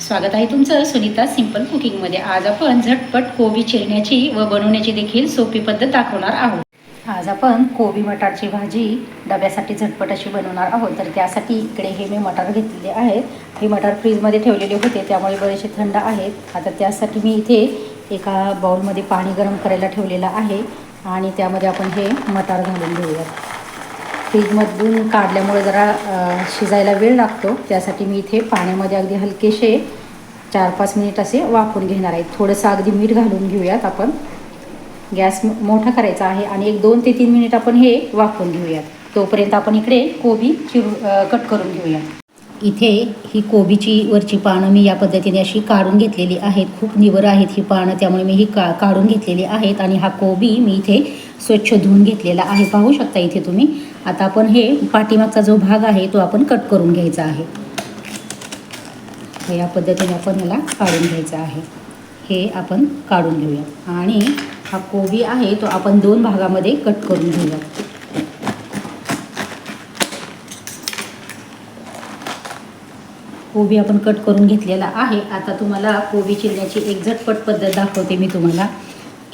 स्वागत आहे तुमचं सुनीता सिंपल कुकिंगमध्ये. आज आपण झटपट कोबी चिरण्याची व बनवण्याची देखील सोपी पद्धत दाखवणार आहोत. आज आपण कोबी मटारची भाजी डब्यासाठी झटपट अशी बनवणार आहोत. तर त्यासाठी इकडे हे मी मटार घेतलेले आहेत. हे मटार फ्रीजमध्ये ठेवलेले होते त्यामुळे बरेचसे थंड आहेत. आता त्यासाठी मी इथे एका बाउलमध्ये पाणी गरम करायला ठेवलेलं आहे आणि त्यामध्ये आपण हे मटार घालून घेऊयात. फ्रीजमधून काढल्यामुळे जरा शिजायला वेळ लागतो. त्यासाठी मी इथे पाण्यामध्ये अगदी हलकेसे चार पाच मिनिट असे वाफून घेणार आहे. थोडंसं अगदी मीठ घालून घेऊयात आपण. गॅस मोठा करायचा आहे आणि एक दोन ते तीन मिनिट आपण हे वाफून घेऊयात. तोपर्यंत आपण इकडे कोबी चिरू कट करून घेऊयात. इथे ही कोबीची वरची पानं मी या पद्धतीने अशी काढून घेतलेली आहेत. खूप निवर आहेत ही पानं त्यामुळे मी ही का काढून घेतलेली आहेत आणि हा कोबी मी इथे स्वच्छ धुवून घेतलेला आहे. पाहू शकता इथे तुम्ही. आता आपण हे पाठीमागचा जो भाग आहे तो आपण कट करून घ्यायचा आहे. या पद्धतीने आपण याला काढून घ्यायचा आहे. हे आपण काढून घेऊया. आणि हा कोबी आहे तो आपण दोन भागामध्ये कट करून घेऊया. कोबी आपण कट करून घेतलेला आहे. आता तुम्हाला कोबी चिरण्याची एक झटपट पद्धत दाखवते मी तुम्हाला.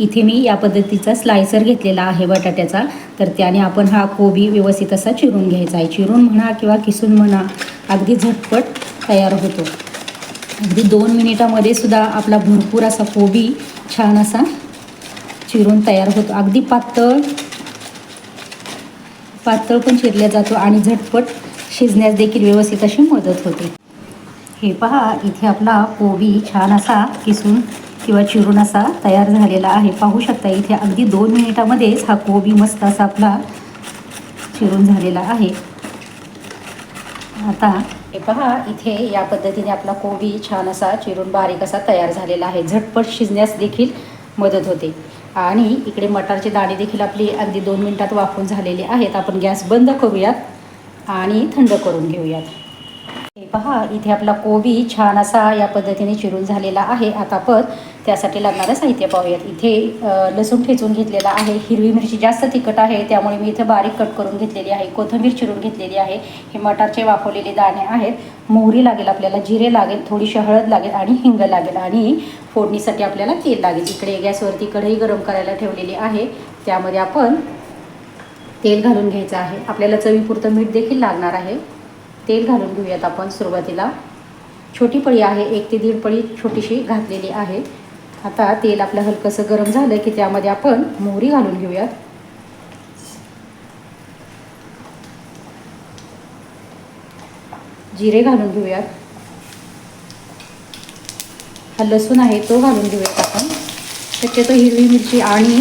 इथे मी या पद्धतीचा स्लायसर घेतलेला आहे बटाट्याचा. तर त्याने आपण हा कोबी व्यवस्थित असा चिरून घ्यायचा आहे. चिरून म्हणा किंवा किसून म्हणा अगदी झटपट तयार होतो. अगदी दोन मिनिटामध्ये सुद्धा आपला भरपूर असा कोबी छान असा चिरून तयार होतो. अगदी पातळ पातळ पण चिरला जातो आणि झटपट शिजण्यास देखील व्यवस्थित अशी मदत होते. हे पहा इथे आपला कोबी छान असा किसून किंवा चिरून असा तयार झालेला आहे. पाहू शकता इथे अगदी दोन मिनिटामध्येच हा कोबी मस्त असा आपला चिरून झालेला आहे. आता हे पहा इथे या पद्धतीने आपला कोबी छान असा चिरून बारीक असा तयार झालेला आहे. झटपट शिजण्यास देखील मदत होते. आणि इकडे मटारचे दाणे देखील आपली अगदी दोन मिनिटात वाफून झालेले आहेत. आपण गॅस बंद करूयात आणि थंड करून घेऊयात. पहा इथे आपला कोबी छान असा या पद्धतीने चिरून झालेला आहे. आता आपण त्यासाठी लागणारं साहित्य पाहूयात. इथे लसूण ठेचून घेतलेला आहे. हिरवी मिरची जास्त तिखट आहे त्यामुळे मी इथे बारीक कट करून घेतलेली आहे. कोथिंबीर चिरून घेतलेली आहे. हे मटारचे वाफवलेले दाणे आहेत. मोहरी लागेल आपल्याला जिरे लागेल थोडीशी हळद लागेल आणि हिंग लागेल. आणि फोडणीसाठी आपल्याला तेल लागेल. इकडे गॅसवरती कढई गरम करायला ठेवलेली आहे. त्यामध्ये आपण तेल घालून घ्यायचं आहे. आपल्याला चवीपुरतं मीठ देखील लागणार आहे. तेल घालून घेऊयात आपण सुरुवातीला. छोटी पळी आहे एक ते दीड पळी छोटीशी घातलेली आहे. आता तेल आपलं हलकंसं गरम झालं की त्यामध्ये आपण मोहरी घालून घेऊयात. जिरे घालून घेऊयात. हा लसूण आहे तो घालून घेऊयात आपण. शक्यतो हिरवी मिरची आणि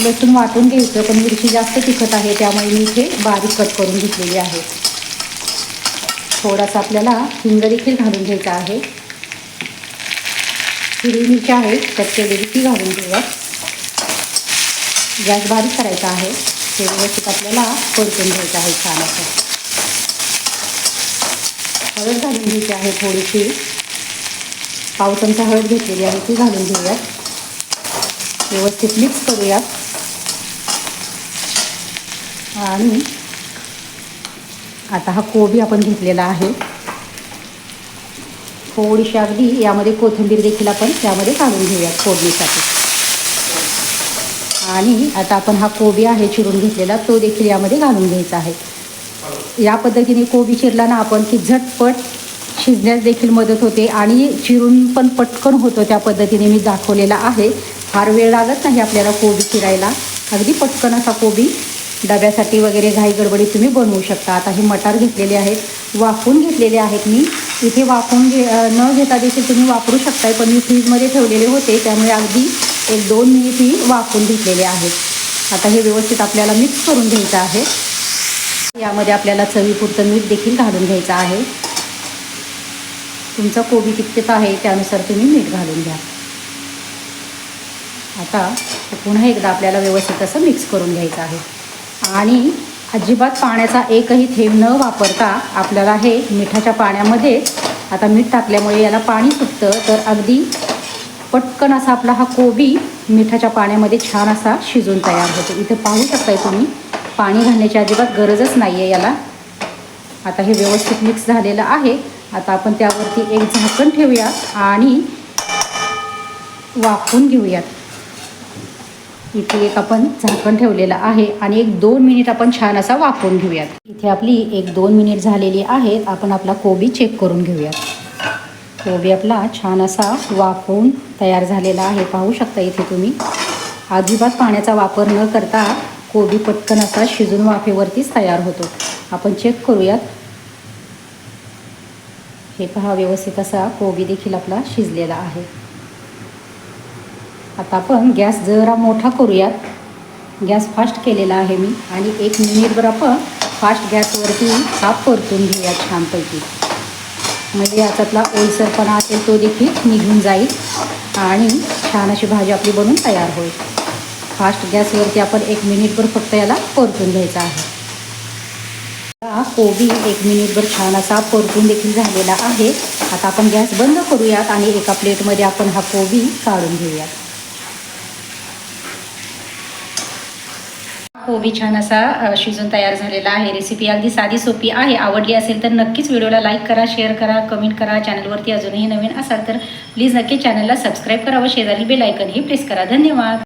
लसूण वाटून घ्यायचं पण मिरची जास्त तिखट आहे त्यामुळे मी इथे बारीक कट करून घेतलेली आहे. थोडासा आपल्याला हिंग देखील घालून घ्यायचा आहे. हिरवी मिरची आहे कट केलेली ती घालून घेऊया. गॅस बारीक करायचा आहे. ते व्यवस्थित आपल्याला परतून घ्यायचं आहे छान असं हळद घालून घ्यायची आहे थोडीशी. पाव चमचा हळद घेतलेली आहे ती घालून घेऊयात व्यवस्थित मिक्स करूयात आणि आता हा कोबी आपण घेतलेला आहे. थोडीशी अगदी यामध्ये कोथिंबीर देखील आपण त्यामध्ये काढून घेऊयात फोडणीसाठी. आणि आता आपण हा कोबी आहे चिरून घेतलेला तो देखील यामध्ये घालून घ्यायचा आहे. या पद्धतीने कोबी चिरला ना आपण की झटपट शिजण्यास देखील मदत होते आणि चिरून पण पटकन होतो त्या पद्धतीने मी दाखवलेला आहे. फार वेळ लागत नाही आपल्याला कोबी चिरायला. अगदी पटकन असा कोबी डब्यासाठी वगैरे घाई गडबडी तुम्ही बनवू शकता. आता हे मटार घेतलेले आहेत वाफवून घेतलेले आहेत मी. इथे वाफवून घे न घेता देखील तुम्ही वापरू शकताय पण मी फ्रीजमध्ये ठेवलेले होते त्यामुळे अगदी एक दोन मिनिट ही वाफून घेतलेले आहेत. आता हे व्यवस्थित आपल्याला मिक्स करून घ्यायचं आहे. यामध्ये आपल्याला चवीपुरतं मीठ देखील घालून घ्यायचं आहे. तुमचा कोबी कितकेच आहे त्यानुसार तुम्ही मीठ घालून घ्या. आता पुन्हा एकदा आपल्याला व्यवस्थित असं मिक्स करून घ्यायचं आहे. आणि अजिबात पाण्याचा एकही थेंब न वापरता आपल्याला हे मिठाच्या पाण्यामध्ये आता मीठ टाकल्यामुळे याला पाणी सुटतं तर अगदी पटकन असा आपला हा कोबी मिठाच्या पाण्यामध्ये छान असा शिजून तयार होतो. इथे पाहू शकताय तुम्ही पाणी घालण्याची अजिबात गरजच नाही आहे याला. आता हे व्यवस्थित मिक्स झालेलं आहे. आता आपण त्यावरती एक झाकण ठेवूया आणि वाफून घेऊयात. इथे एक आपण झाकण ठेवलेलं आहे आणि एक दोन मिनिट आपण छान असा वाफवून घेऊयात. इथे आपली एक दोन मिनिट झालेली आहेत. आपण आपला कोबी चेक करून घेऊयात. कोबी आपला छान असा वाफवून तयार झालेला आहे. पाहू शकता इथे तुम्ही. अजिबात पाण्याचा वापर न करता कोबी पटकन असा शिजून वाफेवरतीच तयार होतो. आपण चेक करूयात. हे पहा व्यवस्थित असा कोबी देखील आपला शिजलेला आहे. आता आपण गॅस जरा मोठा करूयात. गॅस फास्ट केलेला आहे मी. आणि एक मिनिटभर आपण फास्ट गॅसवरती हा परतून घेऊया छानपैकी. म्हणजे याच्यातला ओलसरपणा असेल तो देखील निघून जाईल. आणि छान अशी भाजी आपली बनून तयार होईल. फास्ट गॅसवरती आपण एक मिनिटभर फक्त याला परतून घ्यायचा आहे. हा कोबी एक मिनिटभर छान असा परतून देखील झालेला आहे. आता आपण गॅस बंद करूयात आणि एका प्लेटमध्ये आपण हा कोबी काढून घेऊयात. कोबी छान असा शिजून तयार झालेला आहे. रेसिपी अगदी साधी सोपी आहे. आवडली असेल तर नक्कीच व्हिडिओला लाईक करा शेअर करा कमेंट करा. चॅनलवरती अजूनही नवीन असाल तर प्लीज नक्की चॅनलला सबस्क्राईब करा व शेजारील बेल आयकनही प्रेस करा. धन्यवाद!